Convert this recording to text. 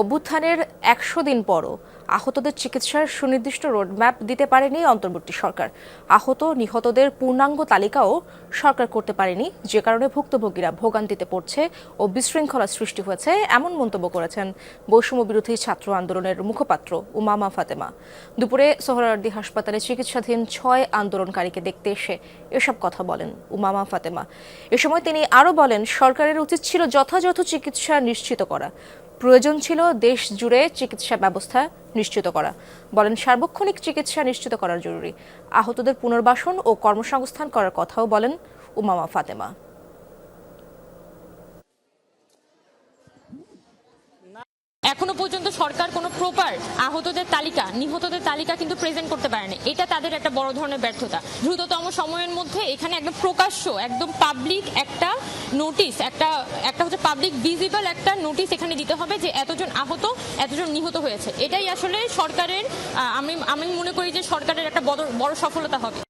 অভ্যুত্থানের একশো দিন পরও আহতদের চিকিৎসার সুনির্দিষ্ট রোডম্যাপ দিতে পারেনি অন্তর্বর্তী সরকার। আহত, নিহতদের পূর্ণাঙ্গ তালিকাও সরকার করতে পারেনি। যে কারণে ভুক্তভোগীরা ভোগান্তিতে পড়ছে ও বিশৃঙ্খলা সৃষ্টি হয়েছে এমন মন্তব্য করেছেন বৈষম্য বিরোধী ছাত্র আন্দোলনের মুখপাত্র উমামা ফাতেমা। দুপুরে সোহরাওয়ার্দী হাসপাতালে চিকিৎসাধীন ছয় আন্দোলনকারীকে দেখতে এসে এসব কথা বলেন উমামা ফাতেমা। এ সময় তিনি আরও বলেন, সরকারের উচিত ছিল যথাযথ চিকিৎসা নিশ্চিত করা। প্রয়োজন ছিল দেশ জুড়ে চিকিৎসা ব্যবস্থা নিশ্চিত করা। বলেন, সার্বক্ষণিক চিকিৎসা নিশ্চিত করা জরুরি। আহতদের পুনর্বাসন ও কর্মসংস্থান করার কথাও বলেন উমামা ফাতেমা। এখনও পর্যন্ত সরকার কোনো প্রপার আহতদের তালিকা, নিহতদের তালিকা কিন্তু প্রেজেন্ট করতে পারেনি। এটা তাদের একটা বড় ধরনের ব্যর্থতা। দ্রুততম সময়ের মধ্যে এখানে একদম প্রকাশ্য, একদম পাবলিক একটা নোটিশ একটা একটা হচ্ছে পাবলিক ভিজিবল একটা নোটিশ এখানে দিতে হবে যে এতজন আহত, এতজন নিহত হয়েছে। এটাই আসলে সরকারের আমি আমি মনে করি যে সরকারের একটা বড় বড় সফলতা হবে।